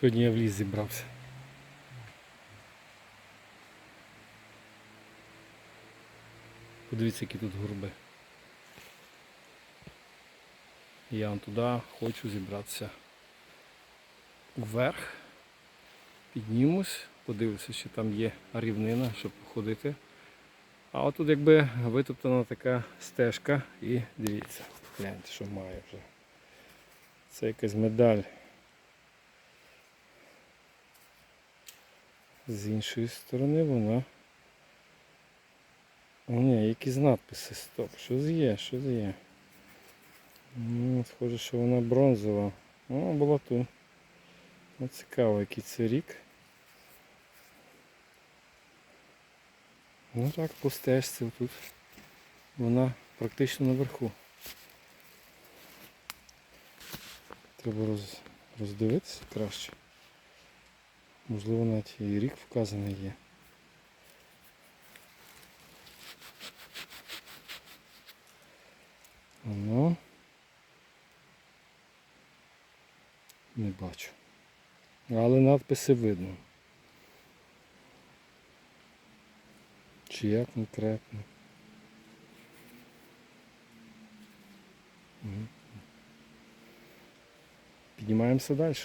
Сьогодні я в ліс зібрався. Подивіться, які тут горби. Я вон туди хочу зібратися вверх. Піднімусь, подивлюся, чи там є рівнина, щоб походити. А отут якби витоптана така стежка і дивіться, гляньте, що має вже. Це якась медаль. З іншої сторони вона. О, ні, якісь надписи. Стоп. Що з є? Що з є? Ну, схоже, що вона бронзова. О, була тут. Ну, цікаво, який це рік. Ну так, по стежці тут. Вона практично наверху. Треба роз, роздивитися краще. Можливо, навіть і рік вказаний є. Ну. Не бачу. Але надписи видно. Чи як конкретно? Піднімаємося далі.